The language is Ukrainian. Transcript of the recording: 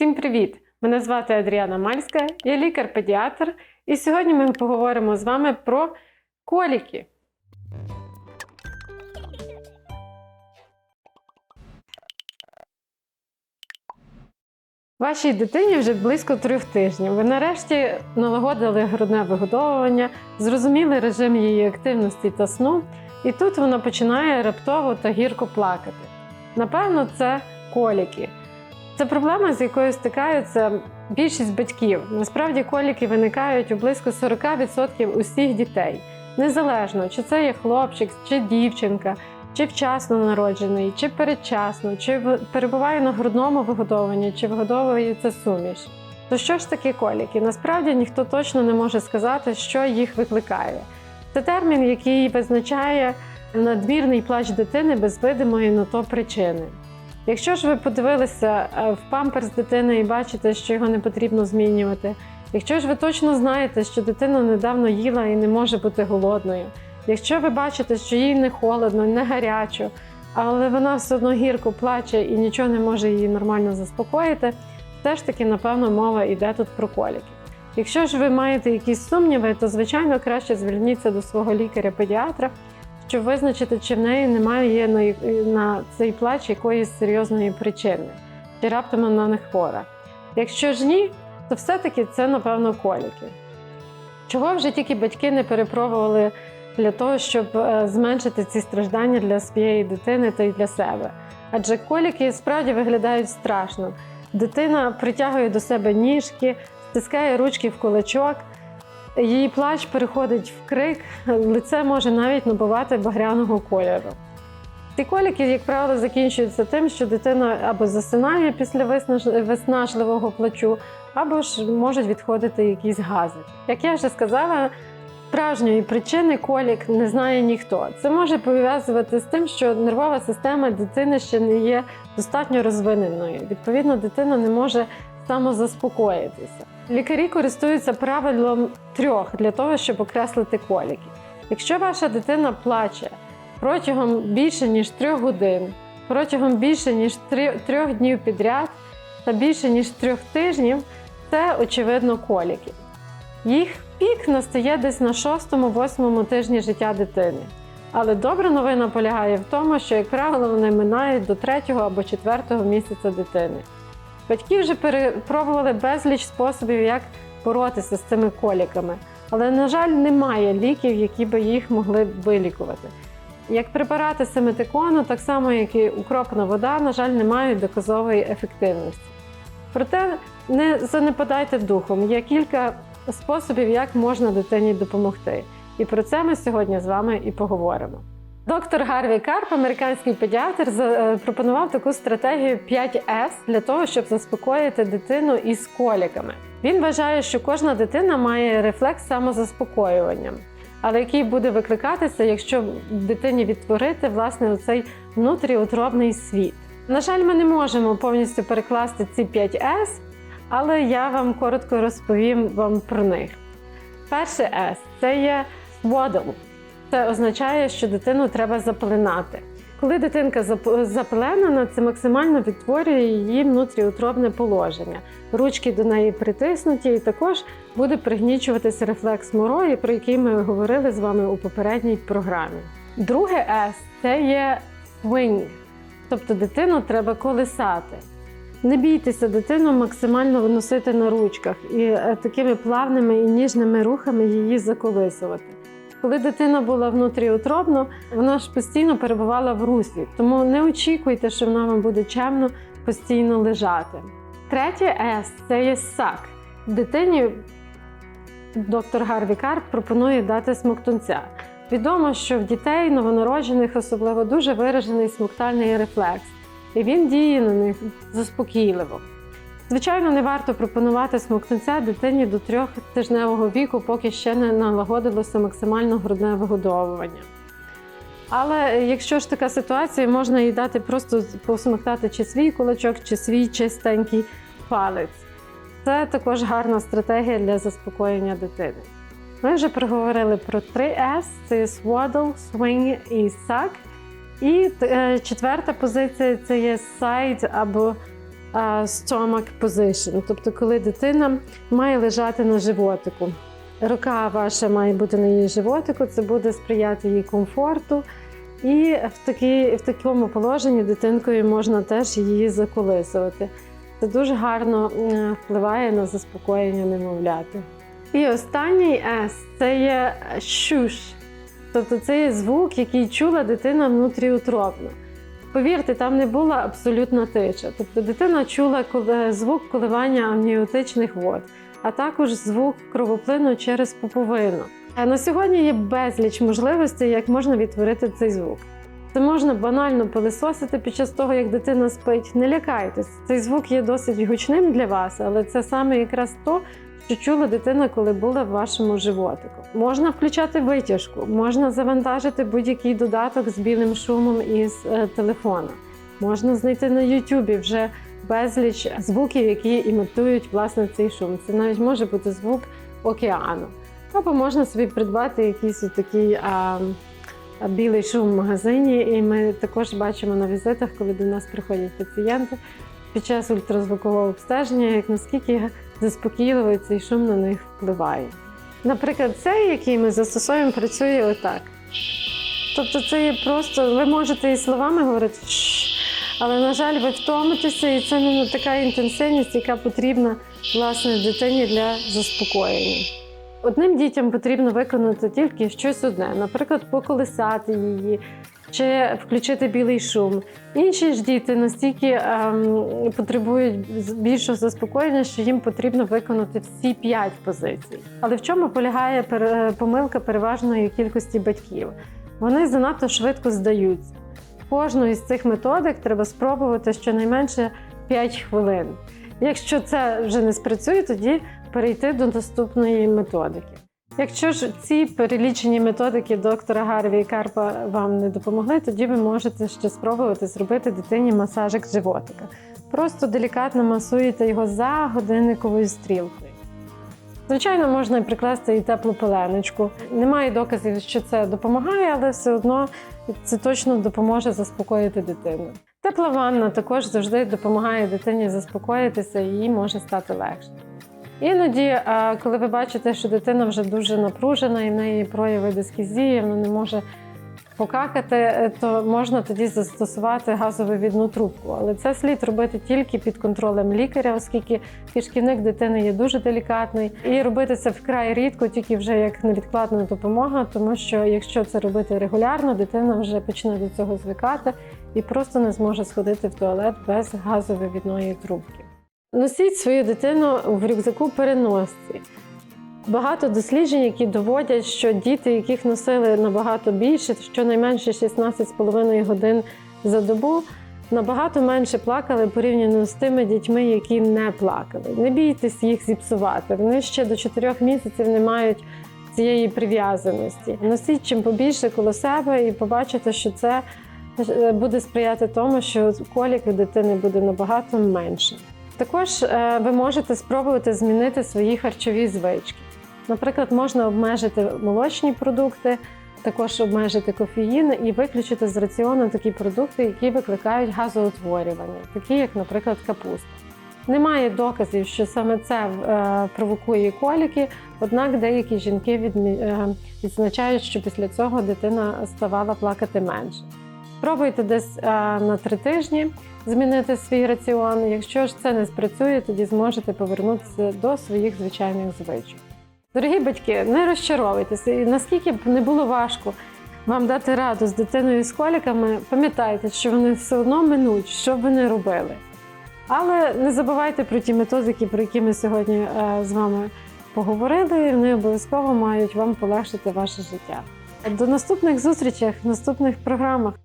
Всім привіт! Мене звати Адріана Мальська, я лікар-педіатр, і сьогодні ми поговоримо з вами про коліки. Вашій дитині вже близько трьох тижнів. Ви нарешті налагодили грудне вигодовування, зрозуміли режим її активності та сну, і тут вона починає раптово та гірко плакати. Напевно, це коліки. Це проблема, з якою стикаються більшість батьків. Насправді коліки виникають у близько 40% усіх дітей, незалежно чи це є хлопчик, чи дівчинка, чи вчасно народжений, чи передчасно, чи перебуває на грудному вигодовуванні, чи вигодовується суміш. То що ж таке коліки? Насправді ніхто точно не може сказати, що їх викликає. Це термін, який визначає надмірний плач дитини без видимої на то причини. Якщо ж ви подивилися е, в памперс дитини і бачите, що його не потрібно змінювати, якщо ж ви точно знаєте, що дитина недавно їла і не може бути голодною, якщо ви бачите, що їй не холодно, не гарячо, але вона все одно гірко плаче і нічого не може її нормально заспокоїти, все ж таки, напевно, мова йде тут про коліки. Якщо ж ви маєте якісь сумніви, то звичайно краще зверніться до свого лікаря-педіатра, щоб визначити, чи в неї немає на, цей плач якоїсь серйозної причини, чи раптом вона не хвора. Якщо ж ні, то все-таки це, напевно, коліки. Чого вже тільки батьки не перепробували для того, щоб е, зменшити ці страждання для своєї дитини та й для себе. Адже коліки справді виглядають страшно. Дитина притягує до себе ніжки, стискає ручки в кулачок, її плач переходить в крик, лице може навіть набувати багряного кольору. Ці коліки, як правило, закінчуються тим, що дитина або засинає після виснажливого плачу, або ж можуть відходити якісь гази. Як я вже сказала, справжньої причини колік не знає ніхто. Це може пов'язувати з тим, що нервова система дитини ще не є достатньо розвиненою. Відповідно, дитина не може самозаспокоїтися. Лікарі користуються правилом трьох для того, щоб окреслити коліки. Якщо ваша дитина плаче протягом більше ніж трьох годин, протягом більше ніж трьох днів підряд та більше ніж трьох тижнів, це очевидно коліки. Їх пік настає десь на 6-8 тижні життя дитини. Але добра новина полягає в тому, що, як правило, вони минають до 3 або 4 місяця дитини. Батьки вже перепробували безліч способів, як боротися з цими коліками, але, на жаль, немає ліків, які би їх могли вилікувати. Як препарати семетикону, так само як і укропна вода, на жаль, не мають доказової ефективності. Проте не занепадайте духом. Є кілька способів, як можна дитині допомогти. І про це ми сьогодні з вами і поговоримо. Доктор Гарві Карп, американський педіатр, запропонував таку стратегію 5С для того, щоб заспокоїти дитину із коліками. Він вважає, що кожна дитина має рефлекс самозаспокоювання, але який буде викликатися, якщо дитині відтворити власне оцей внутріутробний світ. На жаль, ми не можемо повністю перекласти ці 5С, але я вам коротко розповім вам про них. Перше С це є swaddle. Це означає, що дитину треба запеленати. Коли дитинка зап- це максимально відтворює її внутріутробне положення. Ручки до неї притиснуті, і також буде пригнічуватися рефлекс морої, про який ми говорили з вами у попередній програмі. Друге С це є swing, тобто дитину треба колисати. Не бійтеся дитину максимально виносити на ручках і е, такими плавними і ніжними рухами її заколисувати. Коли дитина була внутріутробно, вона ж постійно перебувала в русі, тому не очікуйте, що вона вам буде чемно постійно лежати. Третє С це є сак. Дитині доктор Гарві Карп пропонує дати смоктунця. Відомо, що в дітей новонароджених особливо дуже виражений смоктальний рефлекс, і він діє на них заспокійливо. Звичайно, не варто пропонувати смоктунця дитині до трьохтижневого віку, поки ще не налагодилося максимально грудне вигодовування. Але якщо ж така ситуація, можна їй дати просто посмоктати чи свій кулачок, чи свій чистенький палець. Це також гарна стратегія для заспокоєння дитини. Ми вже проговорили про 3S: це swaddle, swing і suck. І е, четверта позиція це є side або stomach position, тобто коли дитина має лежати на животику. Рука ваша має бути на її животику, це буде сприяти їй комфорту. І в, такій, в такому положенні дитинкою можна теж її заколисувати. Це дуже гарно впливає на заспокоєння немовляти. І останній S це є щуш. Тобто це є звук, який чула дитина внутріутробно. Повірте, там не була абсолютна тиша. Тобто дитина чула звук коливання амніотичних вод, а також звук кровоплину через пуповину. На сьогодні є безліч можливостей, як можна відтворити цей звук. Це можна банально пилисосити під час того, як дитина спить. Не лякайтесь, цей звук є досить гучним для вас, але це саме якраз то, що чула дитина, коли була в вашому животику. Можна включати витяжку, можна завантажити будь-який додаток з білим шумом із е, телефона. Можна знайти на Ютубі вже безліч звуків, які імітують власне цей шум. Це навіть може бути звук океану. Або можна собі придбати якийсь такий а, а, білий шум в магазині. І ми також бачимо на візитах, коли до нас приходять пацієнти під час ультразвукового обстеження, як наскільки заспокійливо цей шум на них впливає. Наприклад, цей, який ми застосовуємо, працює отак. Тобто, це є просто, ви можете і словами говорити, але, на жаль, ви втомитеся, і це не така інтенсивність, яка потрібна власне дитині для заспокоєння. Одним дітям потрібно виконати тільки щось одне, наприклад, поколисати її чи включити білий шум. Інші ж діти настільки ем, потребують більшого заспокоєння, що їм потрібно виконати всі п'ять позицій. Але в чому полягає помилка переважної кількості батьків? Вони занадто швидко здаються. Кожну із цих методик треба спробувати щонайменше 5 хвилин. Якщо це вже не спрацює, тоді перейти до наступної методики. Якщо ж ці перелічені методики доктора Гарві і Карпа вам не допомогли, тоді ви можете ще спробувати зробити дитині масажик животика. Просто делікатно масуєте його за годинниковою стрілкою. Звичайно, можна прикласти і теплу пеленочку. Немає доказів, що це допомагає, але все одно це точно допоможе заспокоїти дитину. Тепла ванна також завжди допомагає дитині заспокоїтися і їй може стати легше. Іноді, а, коли ви бачите, що дитина вже дуже напружена і в неї прояви дискізії, вона не може покакати, е, то можна тоді застосувати газовивідну трубку. Але це слід робити тільки під контролем лікаря, оскільки кишківник дитини є дуже делікатний. І робити це вкрай рідко, тільки вже як невідкладна допомога, тому що якщо це робити регулярно, дитина вже почне до цього звикати і просто не зможе сходити в туалет без газовивідної трубки. Носіть свою дитину в рюкзаку переносці. Багато досліджень, які доводять, що діти, яких носили набагато більше, щонайменше 16,5 годин за добу, набагато менше плакали порівняно з тими дітьми, які не плакали. Не бійтесь їх зіпсувати. Вони ще до 4 місяців не мають цієї прив'язаності. Носіть чим побільше коло себе і побачите, що це е, буде сприяти тому, що колік дитини буде набагато менше. Також е, ви можете спробувати змінити свої харчові звички. Наприклад, можна обмежити молочні продукти, також обмежити кофеїн і виключити з раціону такі продукти, які викликають газоутворювання, такі як, наприклад, капуста. Немає доказів, що саме це е, провокує коліки, однак деякі жінки е, відзначають, що після цього дитина ставала плакати менше. Пробуйте десь е, на три тижні змінити свій раціон. Якщо ж це не спрацює, тоді зможете повернутися до своїх звичайних звичок. Дорогі батьки, не розчаровуйтеся, і наскільки б не було важко вам дати раду з дитиною з коліками, пам'ятайте, що вони все одно минуть, що б ви не робили. Але не забувайте про ті методики, про які ми сьогодні е, з вами поговорили. і Вони обов'язково мають вам полегшити ваше життя. До наступних зустрічей, наступних програмах.